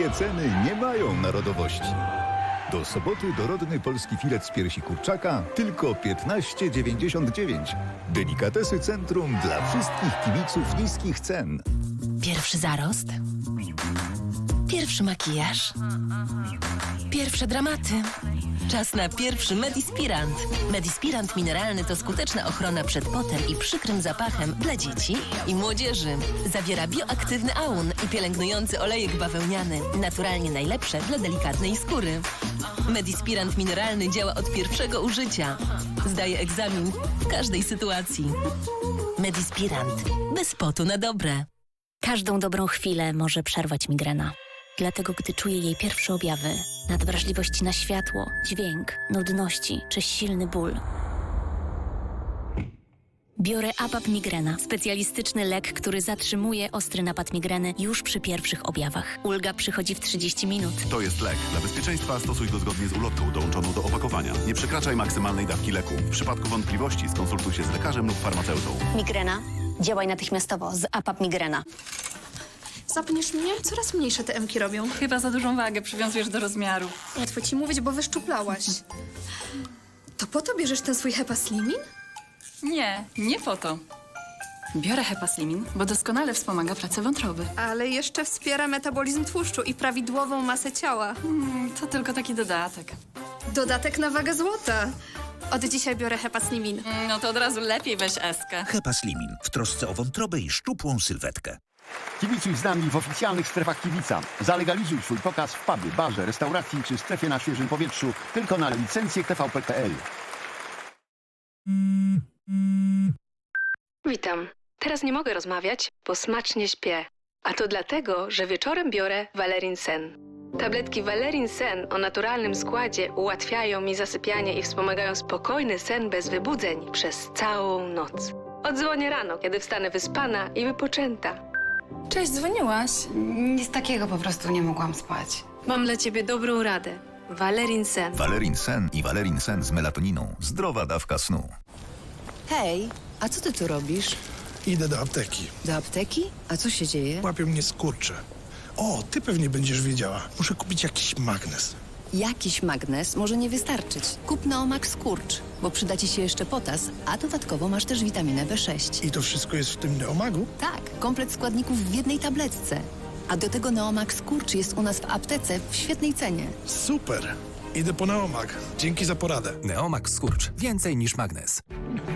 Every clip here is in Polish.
Niskie ceny nie mają narodowości. Do soboty dorodny polski filet z piersi kurczaka tylko 15,99. Delikatesy Centrum dla wszystkich kibiców niskich cen. Pierwszy zarost. Pierwszy makijaż. Pierwsze dramaty. Czas na pierwszy Medispirant. Medispirant mineralny to skuteczna ochrona przed potem i przykrym zapachem dla dzieci i młodzieży. Zawiera bioaktywny aun i pielęgnujący olejek bawełniany. Naturalnie najlepsze dla delikatnej skóry. Medispirant mineralny działa od pierwszego użycia. Zdaje egzamin w każdej sytuacji. Medispirant. Bez potu na dobre. Każdą dobrą chwilę może przerwać migrena. Dlatego, gdy czuję jej pierwsze objawy, nadwrażliwości na światło, dźwięk, nudności czy silny ból, biorę APAP Migrena, specjalistyczny lek, który zatrzymuje ostry napad migreny już przy pierwszych objawach. Ulga przychodzi w 30 minut. To jest lek. Dla bezpieczeństwa stosuj go zgodnie z ulotką dołączoną do opakowania. Nie przekraczaj maksymalnej dawki leku. W przypadku wątpliwości skonsultuj się z lekarzem lub farmaceutą. Migrena? Działaj natychmiastowo z APAP Migrena. Zapniesz mnie? Coraz mniejsze te emki robią. Chyba za dużą wagę przywiązujesz do rozmiaru. Łatwo ci mówić, bo wyszczuplałaś. To po to bierzesz ten swój hepaslimin? Nie, nie po to. Biorę hepaslimin, bo doskonale wspomaga pracę wątroby. Ale jeszcze wspiera metabolizm tłuszczu i prawidłową masę ciała. Mm, to tylko taki dodatek. Dodatek na wagę złota. Od dzisiaj biorę hepaslimin. Mm, No to od razu lepiej weź eskę. Hepaslimin w trosce o wątrobę i szczupłą sylwetkę. Kibicuj z nami w oficjalnych strefach kibica. Zalegalizuj swój pokaz w pubie, barze, restauracji czy strefie na świeżym powietrzu tylko na licencję tvp.pl. Witam. Teraz nie mogę rozmawiać, bo smacznie śpię. A to dlatego, że wieczorem biorę Valerin Sen. Tabletki Valerin Sen o naturalnym składzie ułatwiają mi zasypianie i wspomagają spokojny sen bez wybudzeń przez całą noc. Odzwonię rano, kiedy wstanę wyspana i wypoczęta. Cześć, dzwoniłaś? Nic takiego po prostu nie mogłam spać. Mam dla ciebie dobrą radę. Valerin Sen. Valerin Sen i Valerin Sen z melatoniną. Zdrowa dawka snu. Hej, a co ty tu robisz? Idę do apteki. Do apteki? A co się dzieje? Łapią mnie skurcze. O, ty pewnie będziesz wiedziała. Muszę kupić jakiś magnes. Jakiś magnes może nie wystarczyć. Kup Neomax Skurcz, bo przyda ci się jeszcze potas, a dodatkowo masz też witaminę B6. I to wszystko jest w tym neomagu? Tak, komplet składników w jednej tabletce. A do tego Neomax Skurcz jest u nas w aptece w świetnej cenie. Super. Idę po neomag. Dzięki za poradę. Neomax Skurcz. Więcej niż magnes.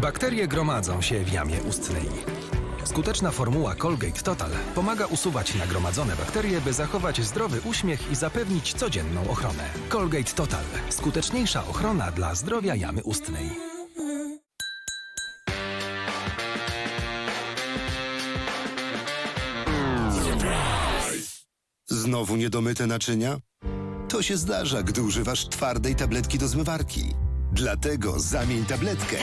Bakterie gromadzą się w jamie ustnej. Skuteczna formuła Colgate Total pomaga usuwać nagromadzone bakterie, by zachować zdrowy uśmiech i zapewnić codzienną ochronę. Colgate Total. Skuteczniejsza ochrona dla zdrowia jamy ustnej. Znowu niedomyte naczynia? To się zdarza, gdy używasz twardej tabletki do zmywarki. Dlatego zamień tabletkę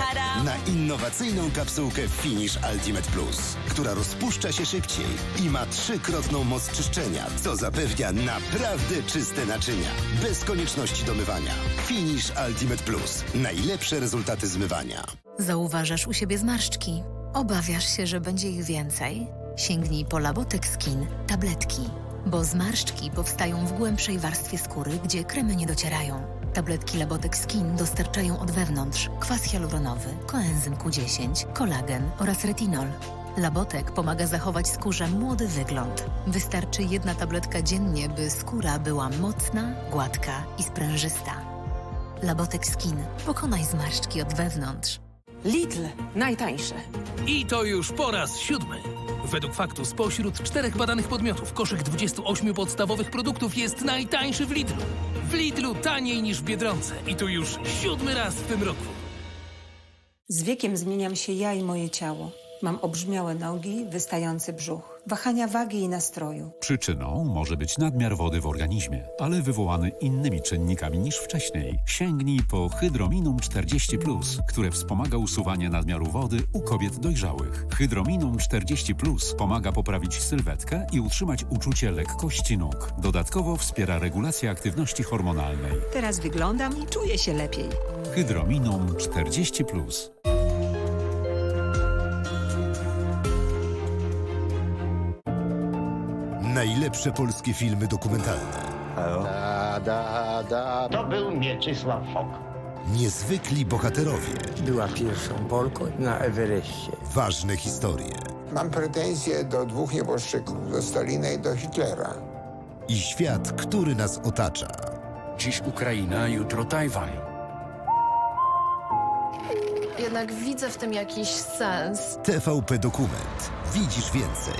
na innowacyjną kapsułkę Finish Ultimate Plus, która rozpuszcza się szybciej i ma trzykrotną moc czyszczenia, co zapewnia naprawdę czyste naczynia, bez konieczności domywania. Finish Ultimate Plus. Najlepsze rezultaty zmywania. Zauważasz u siebie zmarszczki. Obawiasz się, że będzie ich więcej? Sięgnij po Labotek Skin tabletki, bo zmarszczki powstają w głębszej warstwie skóry, gdzie kremy nie docierają. Tabletki Labotek Skin dostarczają od wewnątrz kwas hialuronowy, koenzym Q10, kolagen oraz retinol. Labotek pomaga zachować skórze młody wygląd. Wystarczy jedna tabletka dziennie, by skóra była mocna, gładka i sprężysta. Labotek Skin. Pokonaj zmarszczki od wewnątrz. Lidl, najtańsze. I to już po raz siódmy. Według faktu spośród czterech badanych podmiotów koszyk 28 podstawowych produktów jest najtańszy w Lidlu. W Lidlu taniej niż w Biedronce. I to już siódmy raz w tym roku. Z wiekiem zmieniam się ja i moje ciało. Mam obrzmiałe nogi, wystający brzuch, wahania wagi i nastroju. Przyczyną może być nadmiar wody w organizmie, ale wywołany innymi czynnikami niż wcześniej. Sięgnij po Hydrominum 40, które wspomaga usuwanie nadmiaru wody u kobiet dojrzałych. Hydrominum 40 pomaga poprawić sylwetkę i utrzymać uczucie lekkości nóg. Dodatkowo wspiera regulację aktywności hormonalnej. Teraz wyglądam i czuję się lepiej. Hydrominum 40. Najlepsze polskie filmy dokumentalne. Da, da, da. To był Mieczysław Fok. Niezwykli bohaterowie. Była pierwszą Polką na Everestie. Ważne historie. Mam pretensje do dwóch nieboszczyków, do Stalina i do Hitlera. I świat, który nas otacza. Dziś Ukraina, jutro Tajwan. Jednak widzę w tym jakiś sens. TVP Dokument. Widzisz więcej.